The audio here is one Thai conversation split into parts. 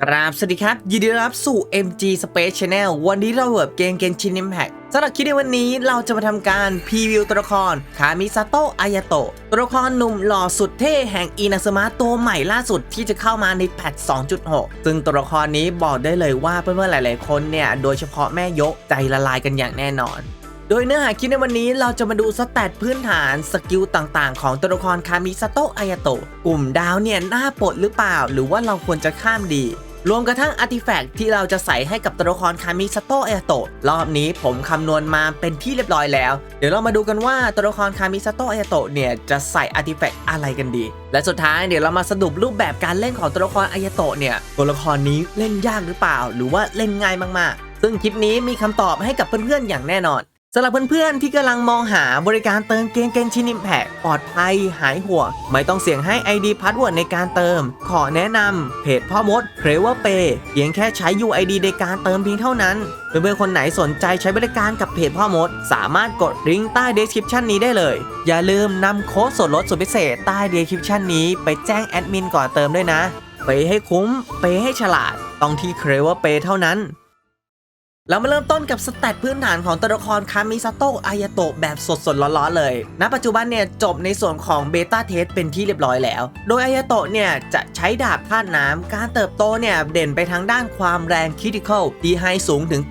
กราบสวัสดีครับ ยินดีต้อนรับสู่ MG Space Channel วันนี้เราเวิร์บเกมเกนชิน Impact สำหรับคลิปในวันนี้เราจะมาทำการพรีวิวตัวละครคามิซาโตะอายาโตะตัวละครหนุ่มหล่อสุดเท่แห่งอินาสมาตัวใหม่ล่าสุดที่จะเข้ามาในแพท 2.6 ซึ่งตัวละครนี้บอกได้เลยว่าเพื่อนๆหลาย ๆ คนเนี่ย โดยเฉพาะแม่ยกใจละลายกันอย่างแน่นอน ดยเนื้อหาคลิปในวันนี้เราจะมาดูสแตทพื้นฐานสกิลต่างๆ ของตัวละครคามิซาโตะอายาโตะกลุ่มดาวเนี่ยน่าปลดหรือเปล่า หรือว่าเราควรจะข้ามดี รวมกระทั่งอาร์ติแฟกต์ที่เราจะใส่ให้กับตัวละครคามิซาโตะอายาโตะรอบนี้ผมคำนวณมาเป็นที่เรียบร้อยแล้ว เดี๋ยวเรามาดูกันว่าตัวละครคามิซาโตะอายาโตะเนี่ยจะใส่อาร์ติแฟกต์อะไรกันดี และสุดท้ายเดี๋ยวเรามาสรุปรูปแบบการเล่นของตัวละครอายาโตะเนี่ยตัวละครนี้เล่นยากหรือเปล่า หรือว่าเล่นง่ายมากๆ ซึ่งคลิปนี้มีคำตอบให้กับเพื่อนๆอย่างแน่นอน สำหรับเพื่อนๆ ที่กำลังมองหาบริการเติมเกมเกนชิน Impact ปลอดภัย หายห่วงไม่ต้องเสี่ยงให้ ID พาสเวิร์ดในการเติม ขอแนะนำเพจพ่อมด c r e v e r Pay เพียงแค่ใช้ UID ในการเติมเพียงเท่านั้น เพื่อนๆ คนไหนสนใจใช้บริการกับเพจพ่อมด สามารถกดลิงก์ใต้ description นี้ได้เลย อย่าลืมนำโค้ดส่วนลดสุดพิเศษใต้ description นี้ไปแจ้งแอดมินก่อนเติมด้วยนะ ไปให้คุ้ม ไปให้ฉลาด ต้องที่ c r e v e r Pay เท่านั้น เรามาเริ่มต้นกับสเตตพื้นฐานของตัวละครคามิซาโตะอายาโตะแบบสดๆร้อนๆเลย ณ ปัจจุบันเนี่ยจบในส่วนของเบต้าเทสเป็นที่เรียบร้อยแล้ว โดยอายาโตะเนี่ยจะใช้ดาบธาตุน้ำการเติบโตเนี่ยเด่นไปทางด้านความแรงคริติคอลดีไฮสูงถึง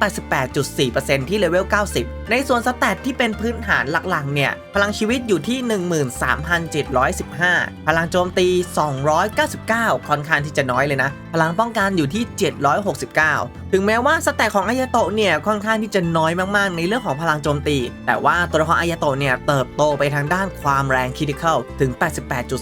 88.4%ที่เลเวล 90 ในส่วนสแตทที่เป็นพื้นฐานหลักๆ เนี่ย พลังชีวิตอยู่ที่ 13,715 พลังโจมตี 299 ค่อนข้างที่จะน้อยเลยนะ พลังป้องกันอยู่ที่ 769 ถึงแม้ว่าสแตทของอายาโตะเนี่ย ค่อนข้างที่จะน้อยมากๆ ในเรื่องของพลังโจมตี แต่ว่าตัวละครอายาโตะเนี่ย เติบโตไปทางด้านความแรงคริติคอลถึง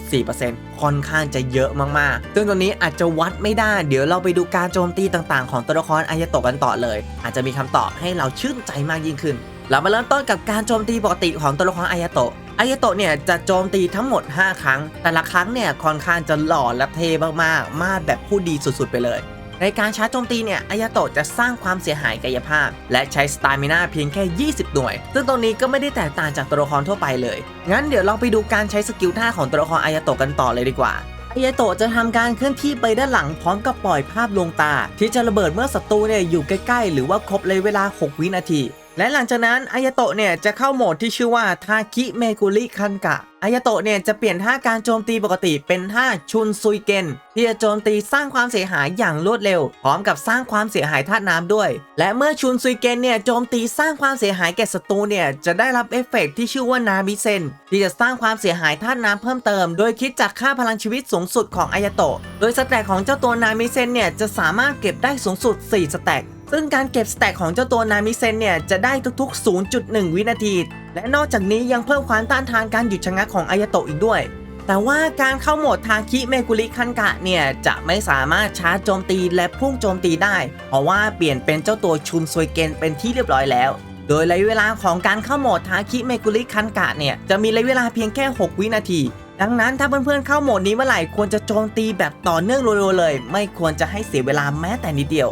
88.4%ค่อนข้างจะเยอะมากๆ ซึ่งตัวนี้อาจจะวัดไม่ได้ เดี๋ยวเราไปดูการโจมตีต่างๆ ของตัวละครอายาโตะกันต่อเลย อาจจะมีคำตอบให้เราชื่นใจมากยิ่งขึ้น เรามาเริ่มต้นกับการโจมตีปกติของตัวละครอายาโตะอายาโตะเนี่ยจะโจมตีทั้งหมด 5 ครั้ง แต่ละครั้งเนี่ยค่อนข้างจะหล่อและเท่มากๆ มาดแบบผู้ดีสุดๆไปเลย ในการชาร์จโจมตีเนี่ยอายาโตะจะสร้างความเสียหายกายภาพ และใช้สตามินาเพียงแค่ 20 หน่วย ซึ่งตรงนี้ก็ไม่ได้แตกต่างจากตัวละครทั่วไปเลย งั้นเดี๋ยวเราไปดูการใช้สกิลท่าของตัวละครอายาโตะกันต่อเลยดีกว่าอายาโตะจะทำการเคลื่อนที่ไปด้านหลังพร้อมกับปล่อยภาพลวงตา ที่จะระเบิดเมื่อศัตรูเนี่ยอยู่ใกล้ๆ หรือว่าครบเลยเวลา 6 วินาที และหลังจากนั้นอายโตะเนี่ยจะเข้าโหมดที่ชื่อว่าทาคิเมกุริคันกะอายโตะเนี่ยจะเปลี่ยนท่าการโจมตีปกติเป็นท่าชุนซุยเกนที่จะโจมตีสร้างความเสียหายอย่างรวดเร็ว พร้อมกับสร้างความเสียหายธาตุน้ำด้วย และเมื่อชุนซุยเกนเนี่ยโจมตีสร้างความเสียหายแก่ศัตรูเนี่ยจะได้รับเอฟเฟกต์ที่ชื่อว่านามิเซนที่จะสร้างความเสียหายธาตุน้ำเพิ่มเติม โดยคิดจากค่าพลังชีวิตสูงสุดของอายโตะโดยสแต็กของเจ้าตัวนามิเซนเนี่ยจะสามารถเก็บได้สูงสุด 4 สแต็ก ซึ่งการเก็บสแต็กของเจ้าตัวนามิเซนเนี่ยจะได้ทุกๆ 0.1 วินาที และนอกจากนี้ยังเพิ่มความต้านทานการหยุดชะงักของอายโตะอีกด้วย แต่ว่าการเข้าโหมดทาคิเมกุริคันกะเนี่ยจะไม่สามารถชาร์จโจมตีและพุ่งโจมตีได้ เพราะว่าเปลี่ยนเป็นเจ้าตัวชุนซวยเกนเป็นที่เรียบร้อยแล้ว โดยระยะเวลาของการเข้าโหมดทาคิเมกุริคันกะเนี่ยจะมีระยะเวลาเพียงแค่ 6 วินาทีดังนั้นถ้าเพื่อนๆเข้าโหมดนี้เมื่อไหร่ควรจะโจมตีแบบต่อเนื่องรัวๆเลย ไม่ควรจะให้เสียเวลาแม้แต่นิดเดียว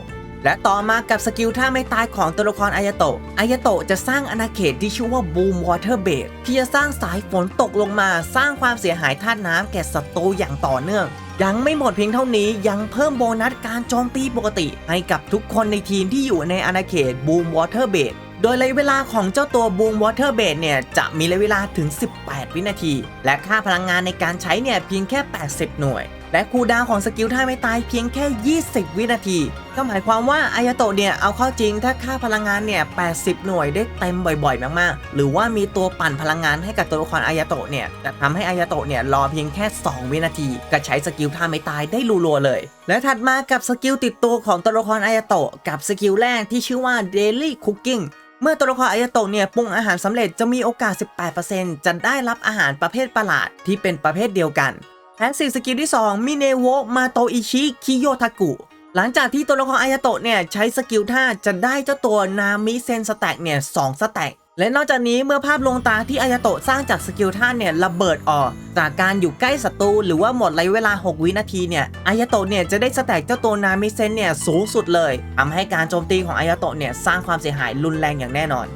และต่อมากับสกิลท่าไม่ตายของตัวละครอายโตะอายโตะจะสร้างอาณาเขตที่ชื่อว่าบูมวอเตอร์เบดที่จะสร้างสายฝนตกลงมา สร้างความเสียหายธาตุน้ำแก่ศัตรูอย่างต่อเนื่อง ยังไม่หมดเพียงเท่านี้ยังเพิ่มโบนัสการโจมตีปกติ ให้กับทุกคนในทีมที่อยู่ในอาณาเขตบูมวอเตอร์เบดโดยระยะเวลาของเจ้าตัวบูมวอเตอร์เบดเนี่ยจะมีระยะเวลาถึง 18 วินาที และค่าพลังงานในการใช้เนี่ยเพียงแค่ 80 หน่วย และคูดาวของสกิลท่าไม่ตายเพียงแค่ 20 วินาที ก็หมายความว่าอายาโตะเนี่ย เอาเข้าจริงถ้าค่าพลังงานเนี่ย 80 หน่วยได้เต็มบ่อยๆ มากๆ หรือว่ามีตัวปั่นพลังงานให้กับตัวละครอายาโตะเนี่ยจะทำให้อายาโตะเนี่ย รอเพียงแค่ 2 วินาที ก็ใช้สกิลท่าไม่ตายได้รัวๆเลย และถัดมากับสกิลติดตัวของตัวละครอายาโตะกับสกิลแรกที่ชื่อว่า Daily Cooking เมื่อตัวละครอายาโตะเนี่ยปรุงอาหารสำเร็จจะมีโอกาส 18%จะได้รับอาหารประเภทประหลาดที่เป็นประเภทเดียวกัน แพสซีฟสกิลที่ 2 มิเนโวมาโตอิชิ คิโยทากุ หลังจากที่ตัวละครอายาโตะเนี่ย ใช้สกิลท่าจะได้เจ้าตัวนามิเซนสแต็กเนี่ยสองสแต็กและนอกจากนี้เมื่อภาพลงตาที่อายาโตะสร้างจากสกิลท่าเนี่ยระเบิดออก จากการอยู่ใกล้ศัตรูหรือว่าหมดระยะเวลา 6 วินาทีเนี่ยอายาโตะเนี่ยจะได้สแต็กเจ้าตัวนามิเซนเนี่ยสูงสุดเลยทำให้การโจมตีของอายาโตะเนี่ยสร้างความเสียหายรุนแรงอย่างแน่นอน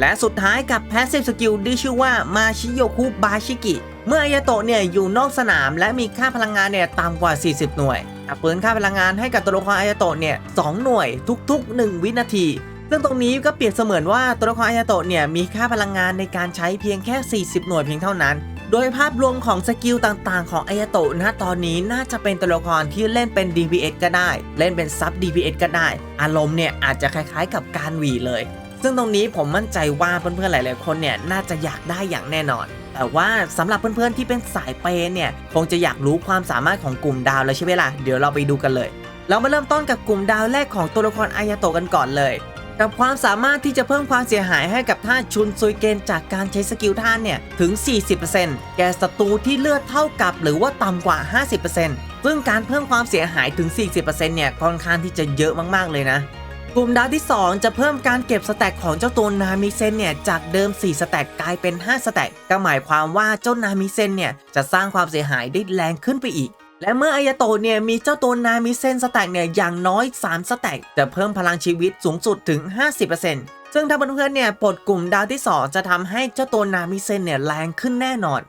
และสุดท้ายกับ Passive Skill ที่ชื่อว่ามาชิโยคุบาชิกิ เมื่ออายาโตะเนี่ยอยู่นอกสนาม และมีค่าพลังงานเนี่ยต่ำกว่า 40 หน่วยเปินค่าพลังงานให้กับตัวละครอายาโตะเนี่ยสหน่วยทุก ๆ 1 วินาที ซึ่งตรงนี้ก็เปรียบเสมือนว่าตัวละครอายาโตะเนี่ยมีค่าพลังงานในการใช้เพียงแค่ 40 หน่วยเพียงเท่านั้น โดยภาพรวมของสกิลต่างๆ ของอายาโตะณตอนนี้น่าจะเป็นตัวละครที่เล่นเป็น DPS ก็ได้ เล่นเป็นซับ DPS ก็ได้ อารมณ์เนี่ยอาจจะคล้ายๆ กับการหวีเลย ซึ่งตรงนี้ผมมั่นใจว่าเพื่อนๆหลายๆคนเนี่ยน่าจะอยากได้อย่างแน่นอน แต่ว่าสำหรับเพื่อนๆที่เป็นสายเปย์เนี่ยคงจะอยากรู้ความสามารถของกลุ่มดาวแล้วใช่ไหมล่ะเดี๋ยวเราไปดูกันเลย เรามาเริ่มต้นกับกลุ่มดาวแรกของตัวละครอายาโตกันก่อนเลย กับความสามารถที่จะเพิ่มความเสียหายให้กับท่าชุนซุยเกนจากการใช้สกิลท่านเนี่ยถึง 40%แก่ศัตรูที่เลือดเท่ากับหรือว่าต่ำกว่า 50%ซึ่งการเพิ่มความเสียหายถึง 40%เนี่ยค่อนข้างที่จะเยอะมากๆเลยนะ กลุ่มดาวที่ 2 จะเพิ่มการเก็บสแต็กของเจ้าตัวนามิเซนเนี่ยจากเดิม 4 สแต็กกลายเป็น 5 สแต็กก็หมายความว่าเจ้านามิเซนเนี่ยจะสร้างความเสียหายได้แรงขึ้นไปอีก และเมื่ออายาโตเนี่ยมีเจ้าตัวนามิเซนสแต็กเนี่ยอย่างน้อย 3 สแต็กจะเพิ่มพลังชีวิตสูงสุดถึง 50%ซึ่งถ้าเพื่อนๆเนี่ยปลดกลุ่มดาวที่ 2 จะทำให้เจ้าตัวนามิเซนเนี่ยแรงขึ้นแน่นอน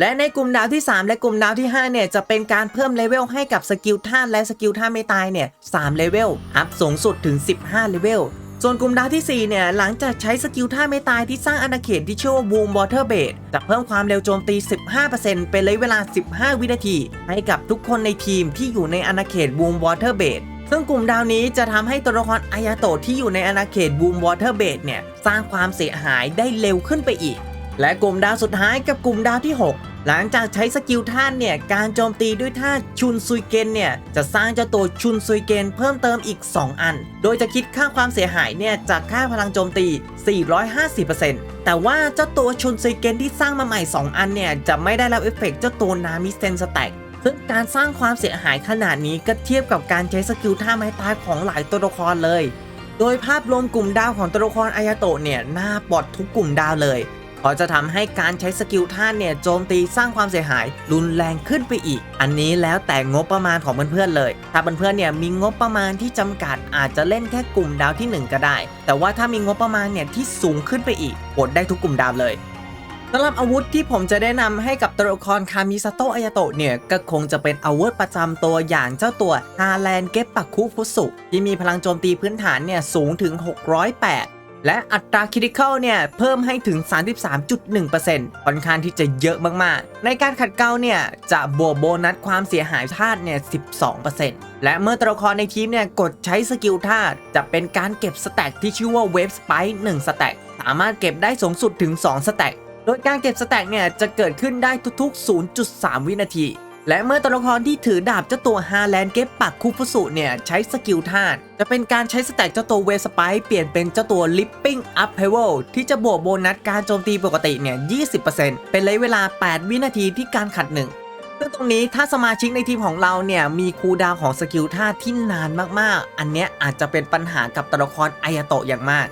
และในกลุ่มดาวที่ 3 และกลุ่มดาวที่ 5 เนี่ย จะเป็นการเพิ่มเลเวลให้กับสกิลท่าและสกิลท่าไม่ตายเนี่ย3เลเวล อัพสูงสุดถึง 15 เลเวล ส่วนกลุ่มดาวทีสี่ 4 เนี่ย หลังจากใช้สกิลท่าไม่ตายที่สร้างอาณาเขตที่ชื่อว่า Boom Water b a s จะเพิ่มความเร็วโจมตี 15%เป็นระยะเวลา 15 วินาที ให้กับทุกคนในทีมที่อยู่ในอาณาเขต Boom Water b a s ซึ่งกลุ่มดาวนี้จะทำให้ตัวละครอายาโตะที่อยู่ในอาณาเขต Boom Water b a s เนี่ยสร้างความเสียหายได้เร็วขึ้นไปอีก และกลุ่มดาวสุดท้ายกับกลุ่มดาวที่ 6 หลังจากใช้สกิลท่านเนี่ย การโจมตีด้วยท่าชุนซุยเกนเนี่ย จะสร้างเจ้าตัวชุนซุยเกนเพิ่มเติมอีก 2 อัน โดยจะคิดค่าความเสียหายเนี่ย จากค่าพลังโจมตี 450%แต่ว่าเจ้าตัวชุนซุยเกนที่สร้างมาใหม่ 2 อันเนี่ย จะไม่ได้รับเอฟเฟกต์เจ้าตัวนามิเซนสแต็กซึ่งการสร้างความเสียหายขนาดนี้ก็เทียบกับการใช้สกิลท่าไม้ตายของหลายตัวละครเลย โดยภาพรวมกลุ่มดาวของตัวละครอายาโตะเนี่ยน่าปลดทุกกลุ่มดาวเลย เพราะจะทำให้การใช้สกิลท่านเนี่ยโจมตีสร้างความเสียหายรุนแรงขึ้นไปอีก อันนี้แล้วแต่งบประมาณของเพื่อนๆเลย ถ้าเพื่อนๆเนี่ยมีงบประมาณที่จำกัดอาจจะเล่นแค่กลุ่มดาวที่ 1 ก็ได้ แต่ว่าถ้ามีงบประมาณเนี่ยที่สูงขึ้นไปอีกกดได้ทุกกลุ่มดาวเลยสำหรับอาวุธที่ผมจะแนะนำให้กับตัวละครคามิซาโตะอายาโตะเนี่ย ก็คงจะเป็นอาวุธประจำตัวอย่างเจ้าตัวฮาแลนเก็บปักคุฟุสุที่มีพลังโจมตีพื้นฐานเนี่ยสูงถึง 608 และอัตราคริติคอลเนี่ยเพิ่มให้ถึง 33.1%ค่อนข้างที่จะเยอะมากๆ ในการขัดเกลาเนี่ยจะบวกโบนัสความเสียหายธาตุเนี่ย 12%และเมื่อตัวละครในทีมเนี่ยกดใช้สกิลธาตุจะเป็นการเก็บสแต็กที่ชื่อว่าเวฟสไปค์1สแต็กสามารถเก็บได้สูงสุดถึง 2 สแต็กโดยการเก็บสแต็กเนี่ยจะเกิดขึ้นได้ทุกๆ 0.3 วินาที และเมื่อตัวละครที่ถือดาบเจ้าตัวฮาแลนเก็บปักคูฟุสุเนี่ยใช้สกิลธาตุจะเป็นการใช้สแต็กเจ้าตัวเวสไปเปลี่ยนเป็นเจ้าตัวลิปปิ้งอัพเพเวลที่จะบวกโบนัสการโจมตีปกติเนี่ย 20%เป็นระยะเวลา 8 วินาทีที่การขัดหนึ่งซึ่งตรงนี้ถ้าสมาชิกในทีมของเราเนี่ยมีคูดาวของสกิลธาตุที่นานมากๆ อันเนี้ยอาจจะเป็นปัญหากับตัวละครอายาโตะอย่างมาก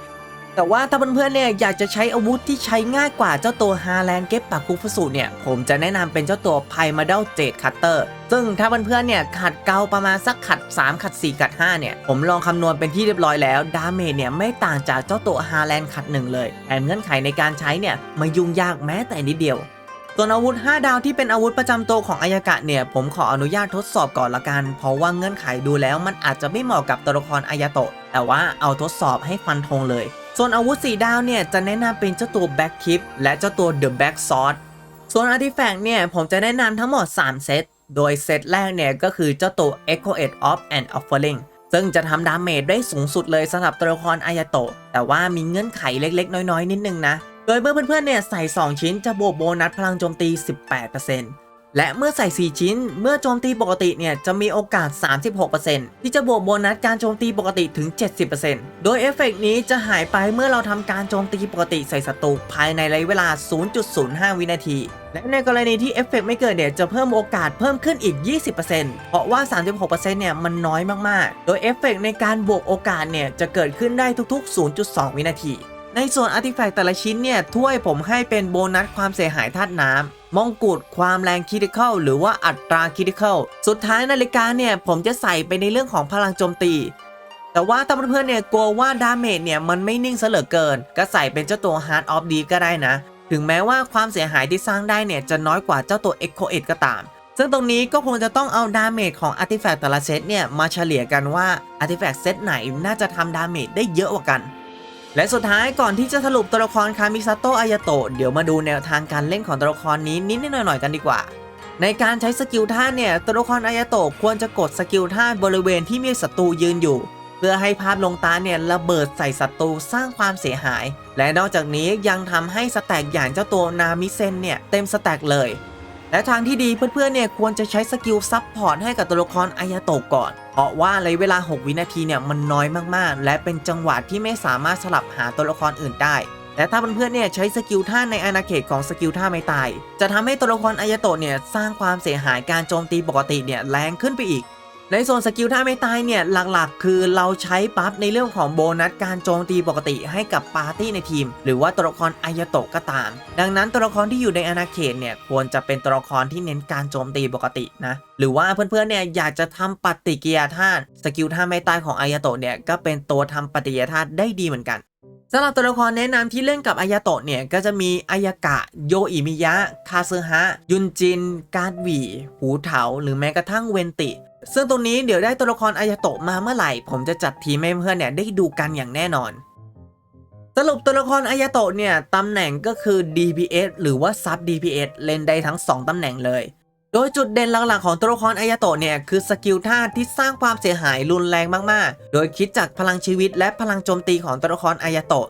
แต่ว่าถ้าเพื่อนๆเนี่ยอยากจะใช้อาวุธที่ใช้ง่ายกว่าเจ้าตัวฮาแลนเก็บปากคุฟสุเนี่ย ผมจะแนะนำเป็นเจ้าตัวไพมาเดลเจดคัตเตอร์ซึ่งถ้าเพื่อนๆเนี่ยขัดเกาประมาณสักขัด 3 ขัด 4 ขัด 5 เนี่ย ผมลองคำนวณเป็นที่เรียบร้อยแล้ว ดาเมจเนี่ยไม่ต่างจากเจ้าตัวฮาแลนขัด1เลยแถมเงื่อนไขในการใช้เนี่ยไม่ยุ่งยากแม้แต่นิดเดียวส่วนอาวุธ 5 ดาวที่เป็นอาวุธประจำตัวของอายากะเนี่ย ผมขออนุญาตทดสอบก่อนละกัน เพราะว่าเงื่อนไขดูแล้วมันอาจจะไม่เหมาะกับตัวละครอายาโตะ แต่ว่าเอาทดสอบให้ฟันธงเลย ส่วนอาวุธ4ดาวเนี่ยจะแนะนำเป็นเจ้าตัวแบ็คคิปและเจ้าตัวเดอะแบ็กซอ d ส่วนอาร์ติแฟกต์เนี่ยผมจะแนะนำทั้งหมด 3 เซต โดยเซตแรกเนี่ยก็คือเจ้าตัว Echo Edge of and Offering ซึ่งจะทำดาเมจได้สูงสุดเลยสำหรับตัวละครอายาโตะ แต่ว่ามีเงื่อนไขเล็กๆ น้อยๆ นิดนึงนะ โดยเมื่อเพื่อนๆเนี่ยใส่ 2 ชิ้นจะบวกโบนัสพลังโจมตี 18% และเมื่อใส่ 4 ชิ้น เมื่อโจมตีปกติเนี่ยจะมีโอกาส 36%ที่จะบวกโบนัสการโจมตีปกติถึง 70%โดยเอฟเฟกต์นี้จะหายไปเมื่อเราทำการโจมตีปกติใส่ศัตรูภายในระยะเวลา 0.05 วินาที และในกรณีที่เอฟเฟกต์ไม่เกิดเนี่ยจะเพิ่มโอกาสเพิ่มขึ้นอีก 20%เพราะว่า 36%เนี่ยมันน้อยมากๆ โดยเอฟเฟกต์ในการบวกโอกาสเนี่ยจะเกิดขึ้นได้ทุกๆ 0.2 วินาที ในส่วนอาร์ติแฟกต์แต่ละชิ้นเนี่ยถ้วยผมให้เป็นโบนัสความเสียหายธาตุน้ำมงกุฎความแรงคิดิคอลหรือว่าอัตราคิดิคอลสุดท้ายนาฬิกาเนี่ยผมจะใส่ไปในเรื่องของพลังโจมตีแต่ว่าถ้าเพื่อนๆเนี่ยกลัวว่าดาเมจเนี่ยมันไม่นิ่งเหลือเกิน ก็ใส่เป็นเจ้าตัว Heart of Deep ก็ได้นะ ถึงแม้ว่าความเสียหายที่สร้างได้เนี่ยจะน้อยกว่าเจ้าตัว Echo Edge ก็ตาม ซึ่งตรงนี้ก็คงจะต้องเอาดาเมจของอาร์ติแฟกต์แต่ละเซตเนี่ยมาเฉลี่ยกันว่าอาร์ติแฟกต์เซตไหนน่าจะทำดาเมจได้เยอะกว่ากัน และสุดท้ายก่อนที่จะสรุปตัวละครคามิซาโตะอายาโตะเดี๋ยวมาดูแนวทางการเล่นของตัวละครนี้นิดหน่อยๆกันดีกว่า ในการใช้สกิลท่าเนี่ยตัวละครอายาโตะควรจะกดสกิลท่าบริเวณที่มีศัตรูยืนอยู่ เพื่อให้ภาพลงตาเนี่ยระเบิดใส่ศัตรูสร้างความเสียหาย และนอกจากนี้ยังทำให้สแต็กอย่างเจ้าตัวนามิเซนเนี่ยเต็มสแต็กเลย และทางที่ดีเพื่อนๆเนี่ยควรจะใช้สกิลซับพอร์ตให้กับตัวละครอายาโตะก่อน เพราะว่าระยะเวลา 6 วินาทีเนี่ยมันน้อยมากๆ และเป็นจังหวะที่ไม่สามารถสลับหาตัวละครอื่นได้และถ้าเพื่อนๆเนี่ยใช้สกิลท่าในอาณาเขตของสกิลท่าไม่ตาย จะทำให้ตัวละครอายาโตะเนี่ยสร้างความเสียหายการโจมตีปกติเนี่ยแรงขึ้นไปอีก ในส่วนสกิลท่าไม่ตายเนี่ยหลักๆ คือเราใช้บัฟในเรื่องของโบนัสการโจมตีปกติให้กับปาร์ตี้ในทีม หรือว่าตัวละครอายาโตะก็ตาม ดังนั้นตัวละครที่อยู่ในอาณาเขตเนี่ยควรจะเป็นตัวละครที่เน้นการโจมตีปกตินะหรือว่าเพื่อนๆเนี่ยอยากจะทำปฏิกิริยาธาตุสกิลท่าไม่ตายของอายาโตะเนี่ยก็เป็นตัวทำปฏิกิริยาธาตุได้ดีเหมือนกันสำหรับตัวละครแนะนำที่เล่นกับอายาโตะเนี่ยก็จะมีอายากะ โยอิมิยะ คาซึฮะ ยุนจิน การ์ดวี หูเถา หรือแม้กระทั่งเวนติ ซึ่งตรงนี้เดี๋ยวได้ตัวละครอายาโตะมาเมื่อไหร่ ผมจะจัดทีมให้เพื่อนเนี่ยได้ดูกันอย่างแน่นอน สรุปตัวละครอายาโตะเนี่ยตำแหน่งก็คือ DPS หรือว่า Sub DPS เล่นได้ทั้ง 2ตำแหน่งเลย โดยจุดเด่นหลักๆของตัวละครอายาโตะเนี่ยคือสกิลท่าที่สร้างความเสียหายรุนแรงมากๆ โดยคิดจากพลังชีวิตและพลังโจมตีของตัวละครอายาโตะ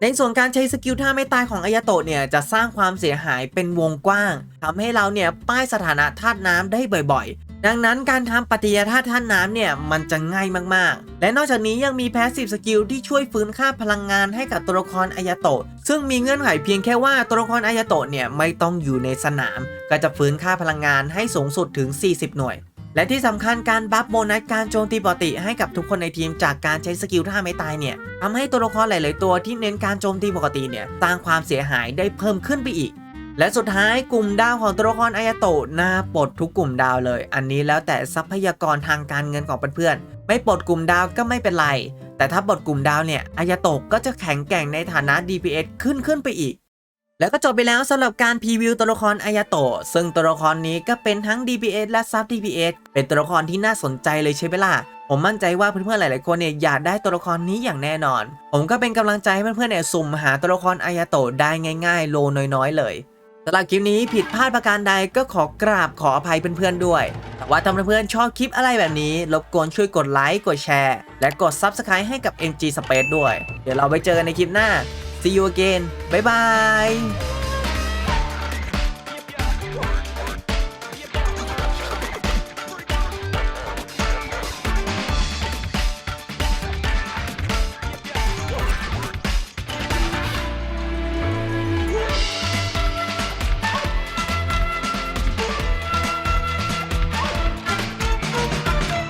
ในส่วนการใช้สกิลท่าไม่ตายของอายาโตะเนี่ยจะสร้างความเสียหายเป็นวงกว้างทำให้เราเนี่ยป้ายสถานะธาตุน้ำได้บ่อยๆ ดังนั้นการทำปฏิยาธาตุธาตุน้ำเนี่ย มันจะง่ายมากๆ และนอกจากนี้ยังมีแพสซีฟสกิลที่ช่วยฟื้นค่าพลังงานให้กับตัวละครอายาโตะ ซึ่งมีเงื่อนไขเพียงแค่ว่าตัวละครอายาโตะเนี่ย ไม่ต้องอยู่ในสนาม ก็จะฟื้นค่าพลังงานให้สูงสุดถึง 40 หน่วย และที่สำคัญการบัฟโบนัสการโจมตีปกติให้กับทุกคนในทีมจากการใช้สกิลท่าไม่ตายเนี่ยทำให้ตัวละครหลาย ๆ ตัวที่เน้นการโจมตีปกติเนี่ยสร้างความเสียหายได้เพิ่มขึ้นไปอีก และสุดท้ายกลุ่มดาวของตัวละครอายาโตะน่าปลดทุกกลุ่มดาวเลย อันนี้แล้วแต่ทรัพยากรทางการเงินของเพื่อนๆไม่ปลดกลุ่มดาวก็ไม่เป็นไร แต่ถ้าปลดกลุ่มดาวเนี่ยอายาโตะก็จะแข็งแกร่งในฐานะ DPS ขึ้นขึ้นไปอีก แล้วก็จบไปแล้วสำหรับการพรีวิวตัวละครอายาโตะซึ่งตัวละครนี้ก็เป็นทั้ง DPS และ Sub DPS เป็นตัวละครที่น่าสนใจเลยใช่ไหมล่ะผมมั่นใจว่าเพื่อนๆหลายๆคนเนี่ยอยากได้ตัวละครนี้อย่างแน่นอน ผมก็เป็นกำลังใจให้เพื่อนๆเนี่ยสุ่มหาตัวละครอายาโตะได้ง่าย ๆ โลน้อยๆเลย สำหรับคลิปนี้ผิดพลาดประการใดก็ขอกราบขออภัยเพื่อนๆด้วย แต่ว่าถ้าเพื่อนๆชอบคลิปอะไรแบบนี้ รบกวนช่วยกดไลค์กดแชร์ และกด Subscribe ให้กับ MG Space ด้วย เดี๋ยวเราไปเจอกันในคลิปหน้า See you again บ๊ายบาย